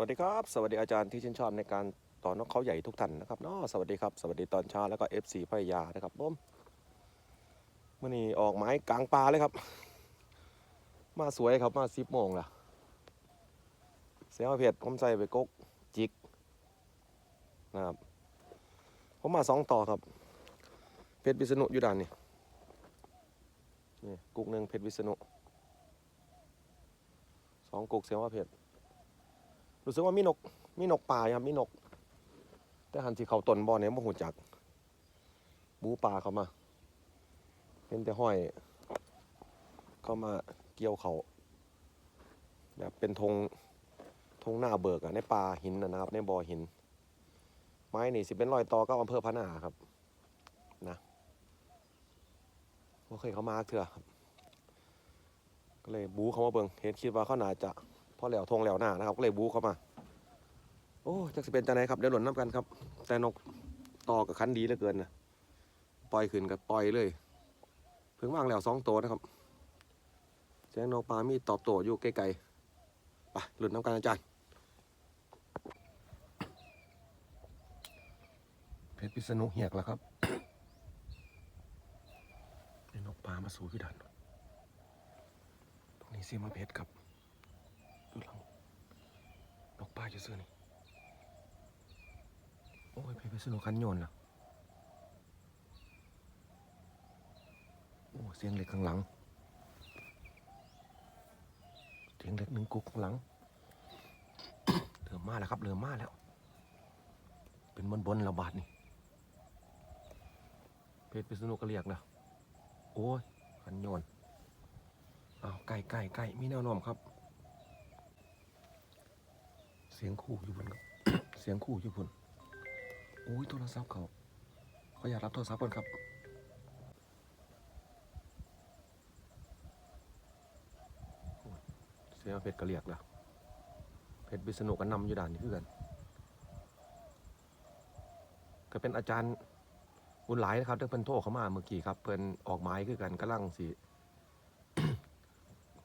วัสดีครับ สวัสดีอาจารย์ที่ชื่นชอบในการต่อนกเขาใหญ่ทุกท่านนะครับเนาะสวัสดีครับ สวัสดีตอนเช้าแล้วก็ FC พยานะครับผมมื่อนี้ออกไม้กลางป่าเลยครับ มาสวยครับมาสิบโมงละเสียงเพชรผมใส่ไปกกจิกนะครับผมมาสองต่อครับ เพชรวิษณุอยู่ด้านนี่นี่กุกหนึ่งเพชรวิษณุสองกุกเสียงว่าเพช รู้สึกว่ามีนกมีนกป่าครับมีนก แต่หันที่เขาตนบ่อเนี่ยบ่หูจัก บูปลาเขามาเป็นแต่ห้อย เข้ามาเกี่ยวเขาแบบเป็นธงธงหน้าเบิกอะในป่าหินนะครับ ในบ่อหิน ไม้นี่สิเป็นรอยตอก็อำเภอพะนาครับ นะบ่เคยเขามาเถื่อครับก็เลยบูเขามาเบิงเห็นคิดว่าเขาน่าจะ พอแล้วทงแล้วหน้านะครับก็เลยบู๊เข้ามา โอ้จักสิเป็นจังไหนครับเดี๋ยวหล่นน้ำกันครับ แต่นกต่อกับคันดีเหลือเกินนะปล่อยขึ้นกับปล่อยเลยเพิ่งวางแล้วสองตัวนะครับเสียงนกปลามีตอบโต้อยู่ไกลๆไปหลุดน้ำกันอาจารย์เพชรพิษณุเหียกแล้วครับนี่นกปลามาสู่ที่ดันตรงนี้ซีมาเพชรครับ ดูหลังนกปลาจะซื้อนี่ โอ้ยเพไปสนุกคันโยนนะโอ้เสียงเหล็กข้างหลัง เสียงเหล็กหนึ่งกุกข้างหลังเริ่มมาแล้วครับเริ่มมาแล้ว เป็นบนบนระบาดนี่เพชรพิษณุก็เรียกนะโอ้ยคันโยนอ้าวไก่ไก่ไก่มีแนวโน้มครับ เสียงคู่อยู่บนครับเสียงคู่อยู่บนโอ้ยโทรศัพท์เขาเขาอยากรับโทรศัพท์ก่อนครับเสียงเพชรกระเลียกแล้วเพชรวิษณุกันนำอยู่ด่านนี้คือกันก็เป็นอาจารย์บุญหลายนะครับที่เพิ่นโทรเข้ามาเมื่อกี้ครับ เพิ่นออกไม้คือกันกำลังสิ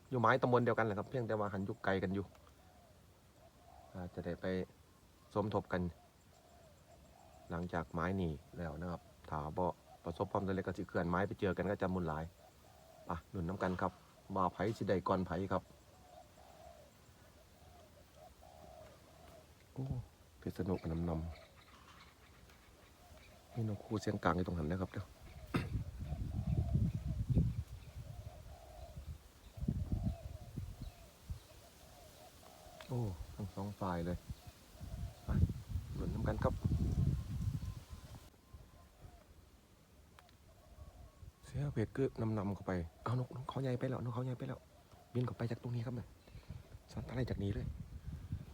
อยู่ไม้ตำบลเดียวกันแหละครับ เพียงแต่ว่าหันยุกไกลกันอยู่าจะได้ไปสมทบกัน หลังจากไม้หนีแล้วนะครับถาบ่ประสบความสำเร็จก็สิเคลื่อนไม้ไปเจอกันก็จะมุนหลายปะหนุนน้ำกันครับมาไผสิใดก่อนไผครับโอ้เพชรสนุกนำนำนี่นกคู่เสียงกลางอยู่ตรงหันนะครับเด้อโอ้ทั้งสอง ฝ่ายเลยหนุนน้ำกันครับ เสียเพชรก็นำนำเข้าไป เอานกนกเขาใหญ่ไปแล้วนกเขาใหญ่ไปแล้ว บินเข้าไปจากตรงนี้ครับเนี่ยสัตว์อะไรจากนี้เลย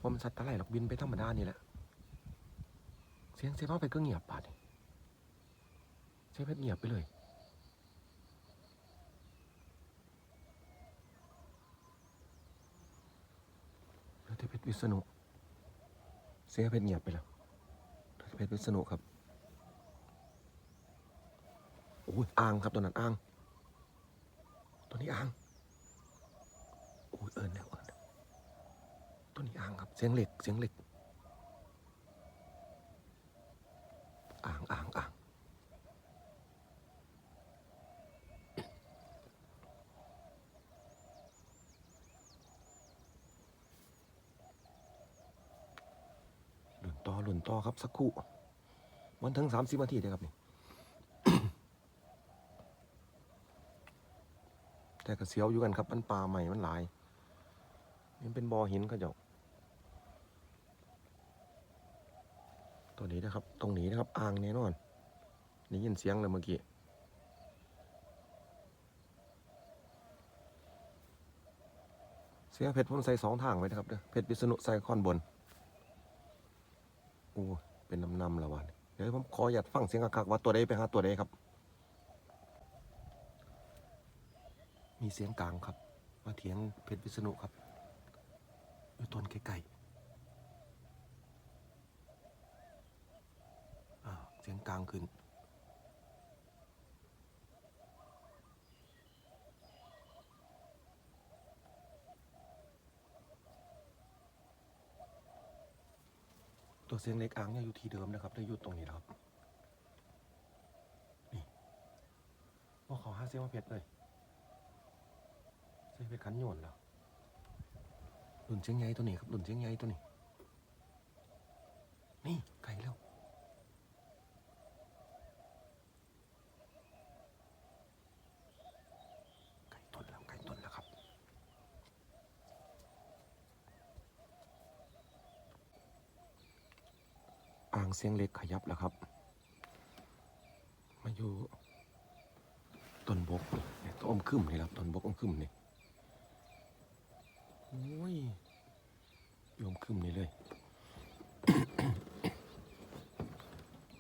ว่ามันสัตว์อะไรหรอกบินไปธรรมดานี่แหละ เสียงเสียงเพชรก็เงียบปาดนี่เสียงเพชรเงียบไปเลยแล้วที่เพชรวิษณุ สียเพชรเงียบไปแล้วเพชรวิษณุครับโอ้ยอ่างครับตัวนั้นอ่างตัวนี้อ่างโอ้ยเอิญแล้วเอิญตัวนี้อ่างครับเสียงเหล็กเสียงเหล็ก อ่างอ่างอ่างหลุนต่ อครับสักครู่มันถึงสามสิบนาทีเลยครับนี่แต่ก็เสียวอยู่กันครับมันปลาใหม่มันหลายนี่เป็นบอหินเขาเจ้าตัวนี้นะครับ ตรงนี้นะครับอ่างแน่นอนได้ยินเสียงเลยเมื่อกี้เสียงเพชรผมใส่สองทางไว้นะครับเด้อเพชรวิษณุใส่ค่อนบน อ้เป็นน้ำนำแล้ววันเดี๋ยวผมขออยากฟังเสียงคักๆว่าตัวใดไปหาตัวใดครับ มีเสียงกลางครับมาเถียงเพชรวิษณุครับอยู่ต้นไกลๆอ้าวเสียงกลางขึ้น ตัวเสียงเล็กอ่างยังอยู่ที่เดิมนะครับได้อยู่ตรงนี้นะครับ นี่ว่าเขาห้าเสียงมาเพชรเลยเสียงเพชรขันโยนแล้วหลุนเชียงใหญ่ตัวนี้ครับหลุนเชียงใหญ่ตัวนี้ไก่แล้ว ไก่ต้นแล้วไก่ต้นแล้วครับ อ่างเสียงเล็กขยับแล้วครับ มาอยู่ต้นบกนี่ต้นอมขึ้มนี่ครับต้นบกอมขึ้มนี่โอ้ยยอมขึ้มนี่เลย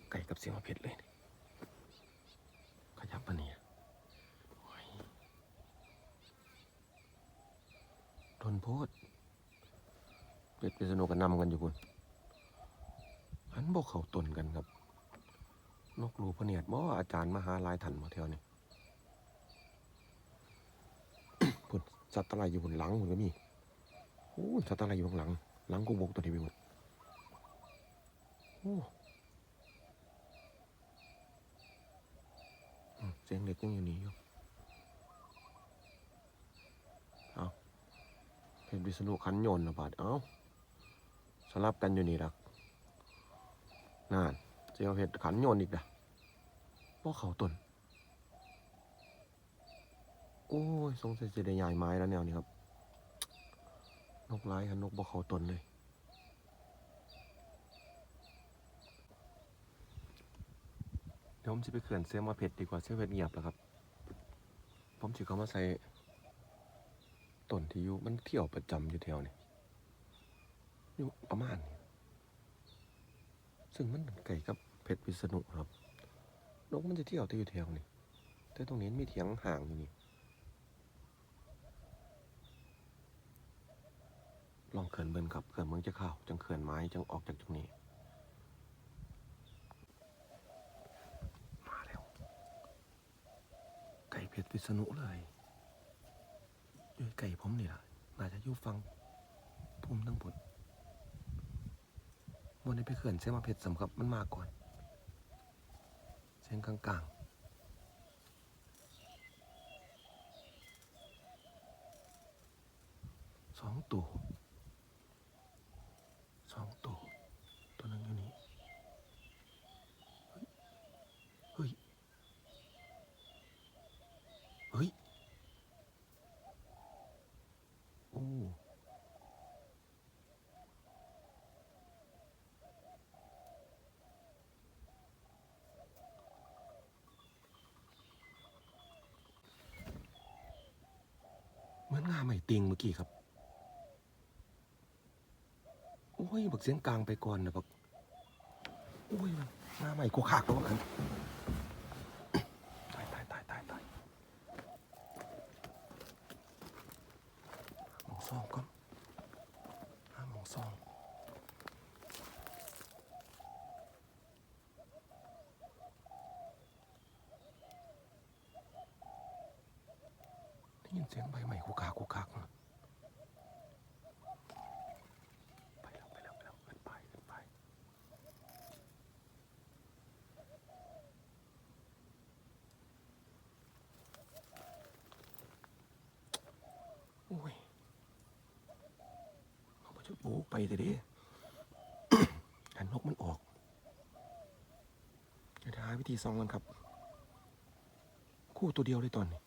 ไก่กับเสียงมาเพชรเลย ขยับปะเนี่ยโอ้ยทนโพดเป็ดเป็นสนุกกันนำกันอยู่คุณ หันบอก เขาตนกันครับ นกรูพเนียดบ่อาจารย์มหาลายถันมาเที่ยวนี่พุ่นสัตว์อะไรอยู่บนหลังมันก็มีโอ้สัตว์อะไรอยู่ข้างหลัง หลังกูบกตัวนี้ไปหมดโอ้เสียงเด็กยังอยู่นี่อยู่เอาเป็นวิษณุขันยนต์นะบาดเอาสลับกันอยู่นี่ละ นั่นเจียวเห็ดขันโยนอีกนะพวกเขาต้นโอ้ยสงสัยจะได้ยายไม้แล้วแนวนี้ครับ นกร้ายครับนกบ่เขาต้นเลยเดี๋ยวผมจะไปเขื่อนเสียมาเผ็ดดีกว่าเสียเผ็ดเงียบแล้วครับ ผมจะเขามาใส่ต้นที่อยู่มันเที่ยวประจำอยู่แถวนี้อยู่ประมาณนี้ ซึ่งมันไก่กับเพชรวิษณุครับ นกมันจะเที่ยวแต่อยู่แถวนี้แต่ตรงนี้มีเถียงห่างอยู่นี่ ลองเขื่อนเบินครับเขื่อนเมืองจะเข้าจังเขื่อนไม้จังออกจากตรงนี้ มาแล้ว ไก่เพชรวิษณุเลยอยู่ไก่ผมนี่แหละน่าจะอยู่ฟังพุ่มทั้งหมด วันนี้ไปเขื่อนเส้นมาเผ็ดสำครับมันมาก่อนเส้นกลางๆสองตัวสองตัวนึงอยู่นี่ เฮ้ย เฮ้ย โอ้ เหมือน งาใหม่ติงเมื่อกี้ครับ โอ้ยบักเสียงกลางไปก่อนนะบักโอ้ยงาใหม่กูขากแล้วกันตายตายตายตายตายมองซองก่อนห้าหมองซองได้ ยินเสียงใบใหม่กูขากกูขากนะไปแล้วไปแล้วไปแล้วขึ้นไปขึ้นไป โอ้ยเอาไปชุดโบกไปแต่ดิหันนกมันออกเดี๋ยวหาวิธีซองกันครับ คู่ตัวเดียวเลยตอนนี้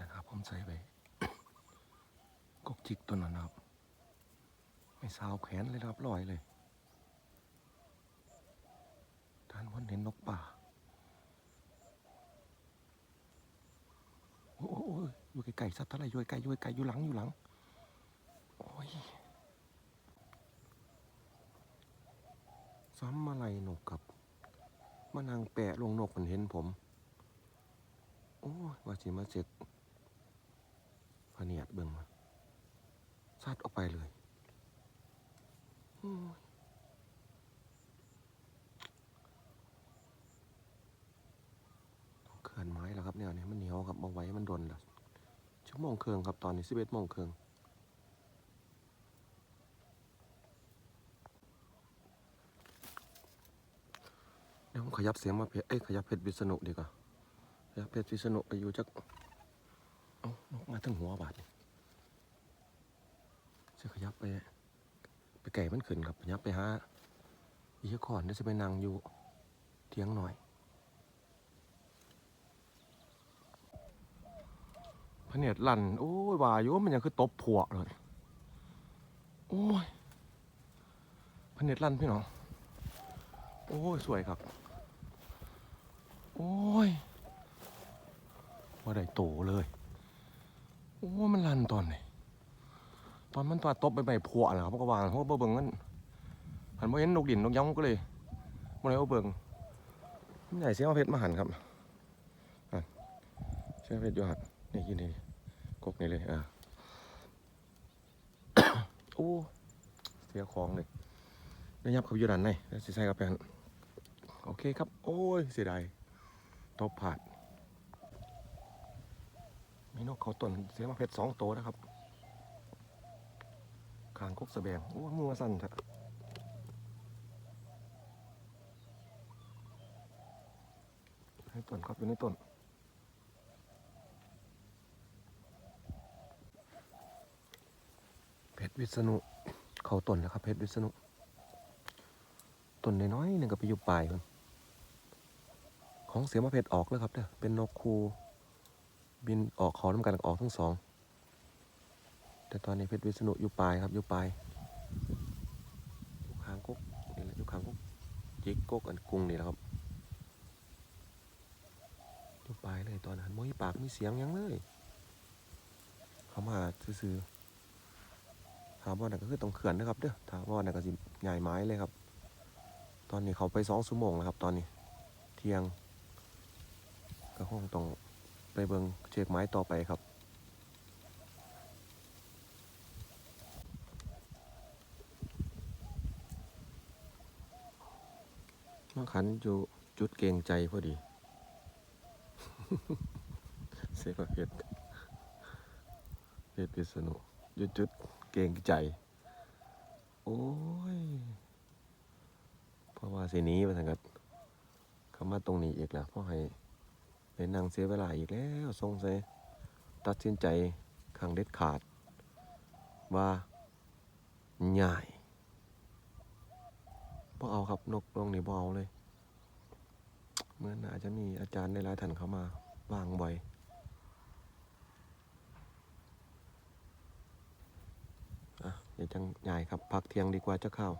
นะครับ ผมใส่ไปกกจิกตัวนั้นครับ ไม่สาวแขนเลยครับลอยเลยท่านวันเห็นนกป่า โอ้โหอยู่ไกลๆสัตว์อะไรอยู่ไกลๆอยู่ไกลๆอยู่หลังอยู่หลัง โอ้ยซ้ำมาไรนกกับมานางแปะลงนกมันเห็นผม โอ้ยว่าสิมาเจ็ก พเนียดเบิ่งมาซัดออกไปเลยเขื่อนไม้แล้วครับเนี่ยนี่มันเหนียวครับมาไว้มันดนละชั่วโมงเคืองครับตอนนี้สิบเอ็ดโมงเคืองเดี๋ยวผมขยับเสียงมาเพชรเอ้ยขยับเพชรวิษณุดีกว่าขยับเพชรวิษณุไปอยู่จัก นกมาถึงหัวบาดจะขยับไป ไปไก่มันขึ้นครับขยับไปหาอีกก่อนจะไปนั่งอยู่เทียงหน่อยพเนตรลั่น โอ้ยว่าอยู่มันยังคือตบผัวเลย โอ้ยพเนตรลั่นพี่น้อง โอ้ย สวยครับ โอ้ยว่าได้โตเลย โอ้มันลันตอนไหนตอนมันตัวตบไปใบผัวนะครับมันก็วางเขาก็เบิ่งมันหันมาเห็นนกดินนกย้ำก็เลยมาเลยเอาเบิ่งใหญ่เสียงเพชรมาหันครับเสียงเพชรอยู่หันนี่อยินนี่กกนี่เลยอะโอ้เสียของเลยได้ยับเขาอยู่ด้านในแล้วสิใส่กับแปนโอเคครับ โอ้ยเสียดายตบผาด มีนกเขาต้นเสียมาเพชรสองตัวนะครับคางกกสแบงโอ้ยมือสั่นจ้ะให้ต้นครับอยู่ในต้นเพชรวิษณุเขาต้นนะครับเพชรวิษณุต้นน้อยๆหนึ่งก็ไปอยู่ปลายมันของเสียมาเพชรออกแล้วครับเนี่ยเป็นนกคู บินออกขอน้ำกันออกทั้งสอง แต่ตอนนี้เพชรวิษณุอยู่ปลายครับอยู่ปลายอยู่ข้างกุ๊กนี่แหละอยู่ข้างกุ๊กจิกกุ๊กอันกรุงนี่แหละครับอยู่ปลายเลยตอนนั้นมอยปากมีเสียงยังเลย เขามาซื้อถามว่านั่นก็คือต้องเขื่อนนะครับเด้อถามว่านั่นก็สิใหญ่ไม้เลยครับ ตอนนี้เขาไปสองชั่วโมงแล้วครับ ตอนนี้ เที่ยง ก็คงต้อง ไปเบิงเช็คไม้ต่อไปครับมาขันอยู่จุดเกรงใจพอดี เสกว่าเพชรเพชรพิษณุอยู่จุดเกรงใจ โอ้ย เพราะว่าสีนี้ไปสังกัดเขามาตรงนี้อีกแล้วเพราะให้ ไปนั่งเสียเวลาอีกแล้วทรงใส่ตัดสินใจครั้งเด็ดขาด ว่าง่ายบ่เอาครับนกตรงนี้บ่เอาเลยเหมื่อนอาจจะมีอาจารย์ในหลายท่านเขามาวางบ่อยอะเดี๋ยวจังใหญ่ครับ พักเที่ยงดีกว่าจะเข้า